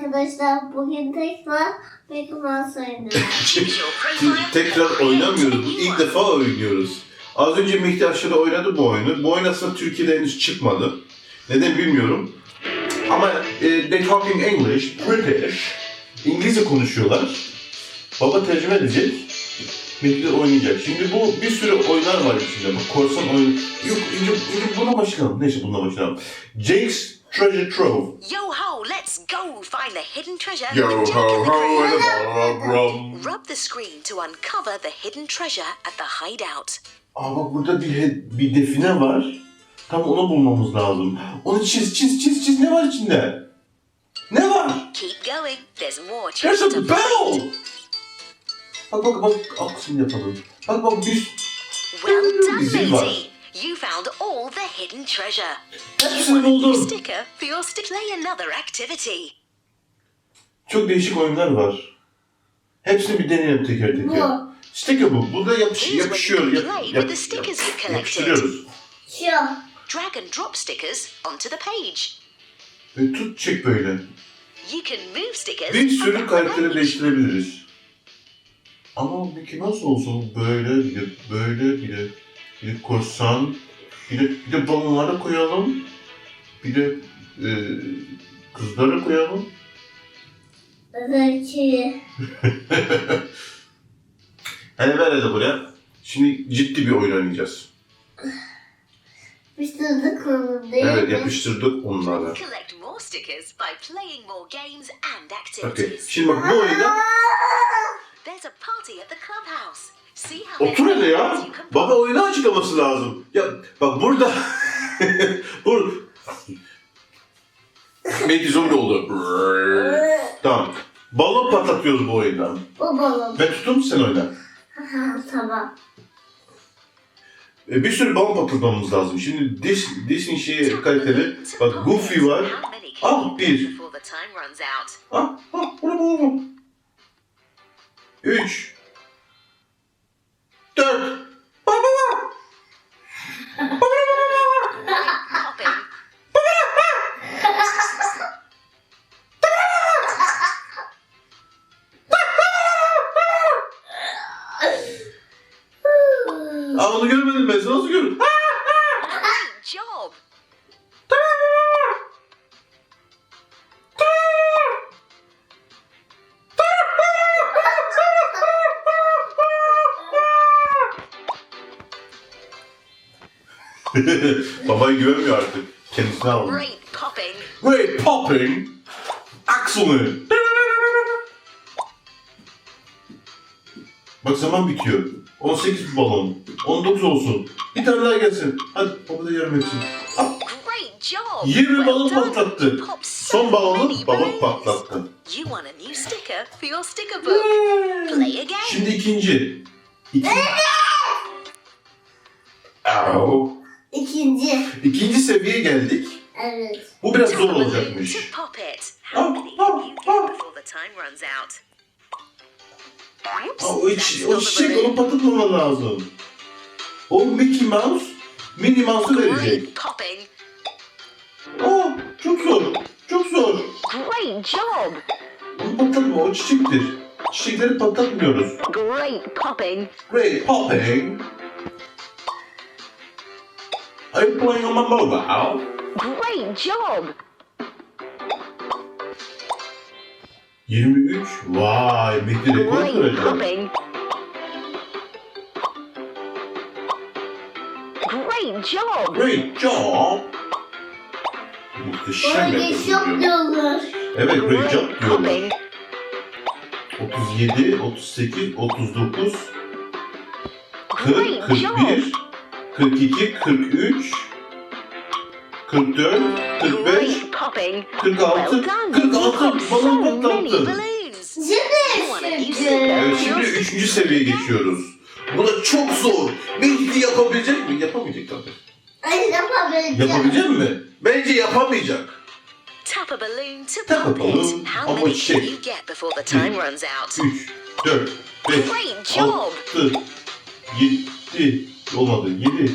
arkadaşlar. Bugün tekrar Mouse oynuyoruz. Tekrar oynamıyoruz. Bu ilk defa oynuyoruz. Az önce Mehdi aşağıda oynadı bu oyunu. Bu oyun aslında Türkiye'de henüz çıkmadı. Neden bilmiyorum. Ama e, they talking English, British. İngilizce konuşuyorlar. Baba tercüme edecek. Mehdi oynayacak. Şimdi bu bir sürü oyunlar var içinde. Bu korsan oyun. Yok önce, önce buna başlayalım. Neyse bununla başlayalım. Jake's Treasure Trove. Yo ho, let's go find the hidden treasure. Yo ho ho and a rum. Rub the screen to uncover the hidden treasure at the hideout. Aa bak burada bir, he- bir define var. Tam onu bulmamız lazım. Onu çiz çiz çiz çiz. Ne var içinde? Ne var? Keep going, there's more There's treasure to a bell. Bak bak bak aksini yapalım. Bak bak bir Well done, var. matey. You found all the hidden treasure. hepsini buldum. sticker for your stick. Play another activity. Çok değişik oyunlar var. Hepsini bir deneyelim teker teker. Bu. Sticker bu. Burada yapış, Here's where yapışıyor. you Yap, yap, stickers yap- collected. yapıştırıyoruz. Şu. Drag and drop stickers onto the page. Ve tut çek böyle. You can move stickers Bir sürü around the karakteri page. değiştirebiliriz. Ama Mickey nasıl olsun? Böyle, bir de böyle, bir de, bir de korsan, bir de, bir de balonlara koyalım. Bir de e, kızlara koyalım. Zeki. Hadi ver hadi buraya. Şimdi ciddi bir oyun oynayacağız. Yapıştırdık onu değil Evet mi? yapıştırdık onları. Collect more stickers by playing more games and Okey. activities. Şimdi bak bu oyunda Otur hele ya. Baba oyunu açıklaması lazım. Ya bak burada... Bur... Mehdi zombi oldu. tamam. Balon patlatıyoruz bu oyunda. O balon. Ve tuttun mu sen oyuna? tamam. E, bir sürü balon patlatmamız lazım. Şimdi Dis Disney şeyi kaliteli. Bak Goofy var. Ah bir. Ah ah bunu bulalım. 3 4 Babaya güvenmiyor artık. Kendisine alın. Great popping. Great popping. Excellent. Bak zaman bitiyor. 18 bir balon. 19 olsun. Bir tane daha gelsin. Hadi baba da yarım etsin. Ah, Great job. 20 balon patlattı. Son balonu baba patlattı. Şimdi ikinci. İki... Au. İkinci. İkinci seviyeye geldik. Evet. Bu biraz zor olacakmış. Oh, oh, oh. Aa, o, iç, o çiçek onu patlatmaman lazım. O Mickey Mouse Minnie Mouse'u verecek. Aa, çok zor. Çok zor. Great job. Onu patlatma, o çiçektir. Çiçekleri patlatmıyoruz. Great popping. Great popping. You playing on my mobile? Great job. 23. Vay, Mehdi rekor Great popping. Great job. Great job. Muhteşem yapıyorsun şok diyorlar. Evet, great job Great diyorlar. popping. 37, 38, 39, 40, Great job. 41, 42, 43, 44, 45, Great popping. 46, Well done. You 46 popped so balon many patlattın. balloons. Şimdi Evet üçüncü. şimdi üçüncü seviyeye geçiyoruz. Bu da çok zor. Mehdi yapabilecek mi? Yapamayacak tabii. Ay yapabileceğim. Yapabilecek mi? Bence yapamayacak. Tap a balloon to Tap a pop balloon. it. How many şey- can you get before the time runs out? 3, 4, 5, Great job. 6, 7, olmadı. 7,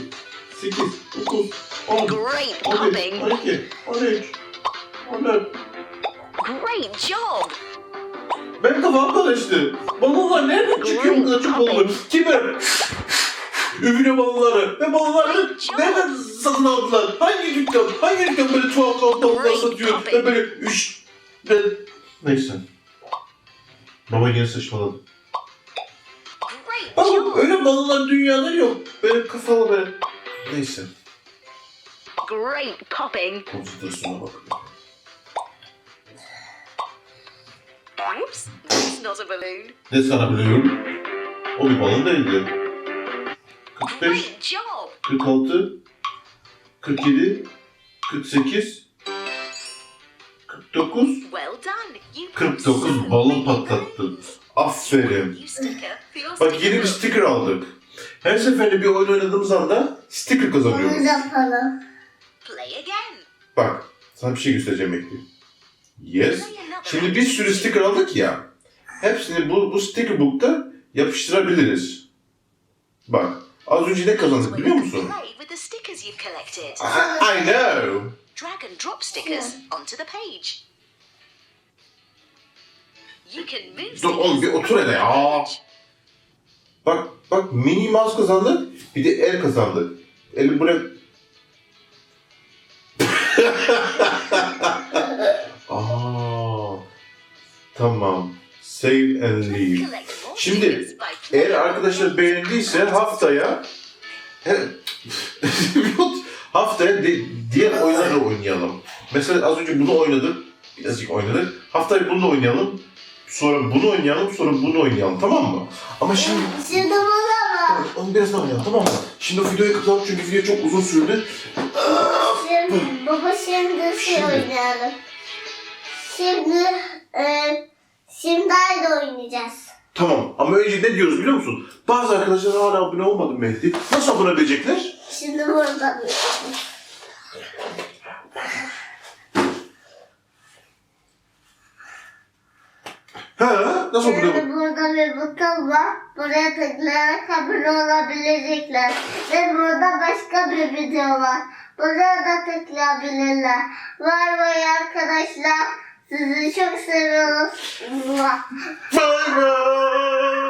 8, 9, 10, Great 11, popping. 12, 13, 14, Great job! Benim kafam karıştı. Balonlar nereden çıkıyor kadar çok balonlar? Kime? Üfle balonları. Ve balonları nereden satın aldılar? Hangi dükkan? Hangi dükkan böyle tuhaf tuhaf balonlar satıyor? Ve böyle üç... Ve... Neyse. Baba yine saçmaladı. Ama öyle balonlar dünyada yok. Böyle kafalı böyle. Neyse. Great popping! Konsantrasyona bak. Oops, that's not a balloon. Ne sana biliyorum? O bir balon değildi. 45, Great job! 46, 47, 48, 49, Well done. You 49 balon patlattın. Aferin. Bak yeni bir sticker aldık. Her seferinde bir oyun oynadığımız anda sticker Onu kazanıyoruz. yapalım. Play again. Bak, sana bir şey göstereceğim Mekli. Yes. Şimdi bir sürü sticker aldık ya. Hepsini bu, bu sticker book'ta yapıştırabiliriz. Bak, az önce ne kazandık biliyor musun? I know. Drag and drop stickers onto the page. Dur oğlum, bir otur hele ya. Bak, bak Minnie Mouse kazandık, bir de el kazandık. Eli buraya... Aa, tamam. Save and leave. Şimdi eğer arkadaşlar beğendiyse haftaya haftaya de- diğer oyunları oynayalım. Mesela az önce bunu oynadık. Birazcık oynadık. Haftaya bunu da oynayalım. Sonra bunu oynayalım, sonra bunu oynayalım tamam mı? Ama şimdi Şimdi bunu mı? onu biraz daha oynayalım tamam mı? Şimdi o videoyu kapatalım çünkü video çok uzun sürdü. Şimdi, baba şimdi şey oynayalım. Şimdi e, şimdi aynı oynayacağız. Tamam ama önce ne diyoruz biliyor musun? Bazı arkadaşlar hala abone olmadı Mehdi. Nasıl abone edecekler? Şimdi burada. He, nasıl abone Şimdi burada bir buton var. Buraya tıklayarak abone olabilecekler. Ve burada başka bir video var. Buraya da tıklayabilirler. Vay vay arkadaşlar. Sizi çok seviyoruz. Bye bye.